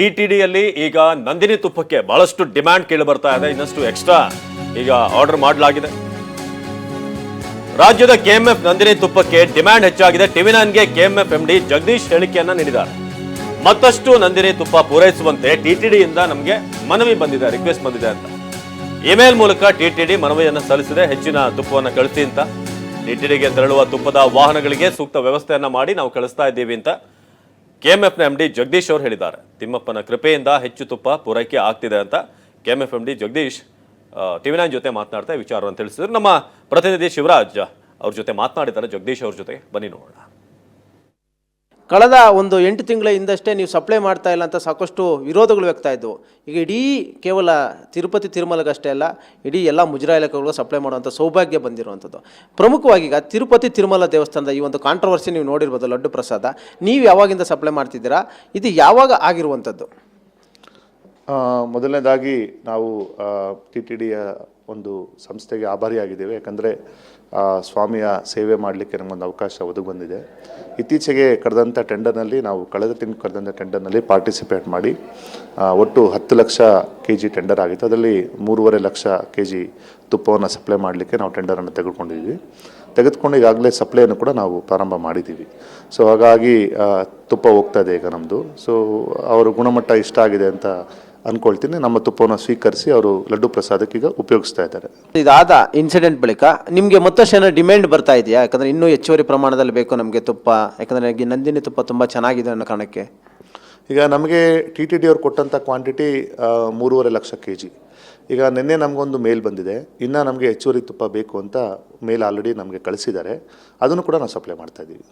T T ಡಿಯಲ್ಲಿ ಈಗ ನಂದಿನಿ ತುಪ್ಪಕ್ಕೆ ಬಹಳಷ್ಟು ಡಿಮ್ಯಾಂಡ್ ಕೇಳಿ ಬರ್ತಾ ಇದೆ. ಇನ್ನಷ್ಟು ಎಕ್ಸ್ಟ್ರಾ ಈಗ ಆರ್ಡರ್ ಮಾಡಲಾಗಿದೆ. ರಾಜ್ಯದ ಕೆಎಂಎಫ್ ನಂದಿನಿ ತುಪ್ಪಕ್ಕೆ ಡಿಮ್ಯಾಂಡ್ ಹೆಚ್ಚಾಗಿದೆ. ಟಿವಿ ನೈನ್ಗೆ ಕೆಎಂಎಫ್ ಎಂಡಿ ಜಗದೀಶ್ ಹೇಳಿಕೆಯನ್ನ ನೀಡಿದ್ದಾರೆ. ಮತ್ತಷ್ಟು ನಂದಿನಿ ತುಪ್ಪ ಪೂರೈಸುವಂತೆ ಟಿಟಿಡಿಯಿಂದ ನಮಗೆ ಮನವಿ ಬಂದಿದೆ, ರಿಕ್ವೆಸ್ಟ್ ಬಂದಿದೆ ಅಂತ. ಇಮೇಲ್ ಮೂಲಕ ಟಿಟಿಡಿ ಮನವಿಯನ್ನು ಸಲ್ಲಿಸಿದೆ. ಹೆಚ್ಚಿನ ತುಪ್ಪವನ್ನು ಕಳಿಸಿ ಅಂತ. ಟಿಟಿಡಿಗೆ ತೆರಳುವ ತುಪ್ಪದ ವಾಹನಗಳಿಗೆ ಸೂಕ್ತ ವ್ಯವಸ್ಥೆಯನ್ನು ಮಾಡಿ ನಾವು ಕಳಿಸ್ತಾ ಇದ್ದೀವಿ ಅಂತ ಕೆಎಂಎಫ್ನ ಎಂಡಿ ಜಗದೀಶ್ ಅವರು ಹೇಳಿದ್ದಾರೆ. ತಿಮ್ಮಪ್ಪನ ಕೃಪೆಯಿಂದ ಹೆಚ್ಚು ತುಪ್ಪ ಪೂರೈಕೆ ಆಗ್ತಿದೆ ಅಂತ KMF MD Jagadish TV nine ಜೊತೆ ಮಾತನಾಡ್ತಾ ವಿಚಾರವನ್ನು ತಿಳಿಸಿದ್ರು. ನಮ್ಮ ಪ್ರತಿನಿಧಿ ಶಿವರಾಜ್ ಅವ್ರ ಜೊತೆ ಮಾತನಾಡಿದ್ದಾರೆ. ಜಗದೀಶ್ ಅವ್ರ ಜೊತೆ ಬನ್ನಿ ನೋಡೋಣ. ಕಳೆದ ಒಂದು ಎಂಟು ತಿಂಗಳ ಹಿಂದಷ್ಟೇ ನೀವು ಸಪ್ಲೈ ಮಾಡ್ತಾ ಇಲ್ಲ ಅಂತ ಸಾಕಷ್ಟು ವಿರೋಧಗಳು ವ್ಯಕ್ತ ಈಗ ಇಡೀ ಕೇವಲ ತಿರುಪತಿ ತಿರುಮಲಗಷ್ಟೇ ಅಲ್ಲ, ಇಡೀ ಎಲ್ಲ ಮುಜರಾ ಇಲಾಖೆಗಳು ಸಪ್ಲೈ ಮಾಡುವಂಥ ಸೌಭಾಗ್ಯ ಬಂದಿರುವಂಥದ್ದು. ಪ್ರಮುಖವಾಗಿ ಈಗ ತಿರುಪತಿ ತಿರುಮಲ ದೇವಸ್ಥಾನದ ಈ ಒಂದು ಕಾಂಟ್ರವರ್ಸಿ ನೀವು ನೋಡಿರ್ಬೋದು, ಲಡ್ಡು ಪ್ರಸಾದ. ನೀವು ಯಾವಾಗಿಂದ ಸಪ್ಲೈ ಮಾಡ್ತಿದ್ದೀರಾ? ಇದು ಯಾವಾಗ ಆಗಿರುವಂಥದ್ದು? ಮೊದಲನೇದಾಗಿ ನಾವು ಟಿ ಟಿ ಡಿಯ ಒಂದು ಸಂಸ್ಥೆಗೆ ಆಭಾರಿಯಾಗಿದ್ದೇವೆ. ಯಾಕಂದರೆ ಸ್ವಾಮಿಯ ಸೇವೆ ಮಾಡಲಿಕ್ಕೆ ನಮಗೊಂದು ಅವಕಾಶ ಒದಗಿ ಬಂದಿದೆ ಇತ್ತೀಚೆಗೆ ಕರೆದಂಥ ಟೆಂಡರ್ನಲ್ಲಿ ನಾವು ಕಳೆದ ತಿಂಗಳು ಕರೆದಂಥ ಟೆಂಡರ್ನಲ್ಲಿ ಪಾರ್ಟಿಸಿಪೇಟ್ ಮಾಡಿ ಒಟ್ಟು ಹತ್ತು ಲಕ್ಷ ಕೆ ಜಿ ಟೆಂಡರ್ ಆಗಿತ್ತು. ಅದರಲ್ಲಿ ಮೂರುವರೆ ಲಕ್ಷ ಕೆ ಜಿ ತುಪ್ಪವನ್ನು ಸಪ್ಲೈ ಮಾಡಲಿಕ್ಕೆ ನಾವು ಟೆಂಡರನ್ನು ತೆಗೆದುಕೊಂಡಿದ್ವಿ. ತೆಗೆದುಕೊಂಡು ಈಗಾಗಲೇ ಸಪ್ಲೈಯನ್ನು ಕೂಡ ನಾವು ಪ್ರಾರಂಭ ಮಾಡಿದ್ದೀವಿ. ಸೊ, ಹಾಗಾಗಿ ತುಪ್ಪ ಹೋಗ್ತಾ ಇದೆ ಈಗ ನಮ್ಮದು ಸೊ, ಅವರ ಗುಣಮಟ್ಟ ಇಷ್ಟ ಆಗಿದೆ ಅಂತ ಅಂದ್ಕೊಳ್ತೀನಿ ನಮ್ಮ ತುಪ್ಪವನ್ನು ಸ್ವೀಕರಿಸಿ ಅವರು ಲಡ್ಡು ಪ್ರಸಾದಕ್ಕೆ ಈಗ ಉಪಯೋಗಿಸ್ತಾ ಇದ್ದಾರೆ. ಇದಾದ ಇನ್ಸಿಡೆಂಟ್ ಬಳಿಕ ನಿಮಗೆ ಮತ್ತಷ್ಟು ಏನೋ ಡಿಮ್ಯಾಂಡ್ ಬರ್ತಾ ಇದೆಯಾ? ಯಾಕಂದರೆ ಇನ್ನೂ ಹೆಚ್ಚುವರಿ ಪ್ರಮಾಣದಲ್ಲಿ ಬೇಕು ನಮಗೆ ತುಪ್ಪ. ಯಾಕಂದರೆ ನನಗೆ ನಂದಿನಿ ತುಪ್ಪ ತುಂಬ ಚೆನ್ನಾಗಿದೆ ಅನ್ನೋ ಕಾರಣಕ್ಕೆ. ಈಗ ನಮಗೆ ಟಿ ಟಿ ಡಿ ಅವ್ರು ಕೊಟ್ಟಂಥ ಕ್ವಾಂಟಿಟಿ ಮೂರುವರೆ ಲಕ್ಷ ಕೆ ಜಿ ಈಗ ನಿನ್ನೆ ನಮಗೊಂದು ಮೇಲ್ ಬಂದಿದೆ. ಇನ್ನೂ ನಮಗೆ ಹೆಚ್ಚುವರಿ ತುಪ್ಪ ಬೇಕು ಅಂತ ಮೇಲ್ ಆಲ್ರೆಡಿ ನಮಗೆ ಕಳಿಸಿದ್ದಾರೆ. ಅದನ್ನು ಕೂಡ ನಾವು ಸಪ್ಲೈ ಮಾಡ್ತಾ ಇದ್ದೀವಿ.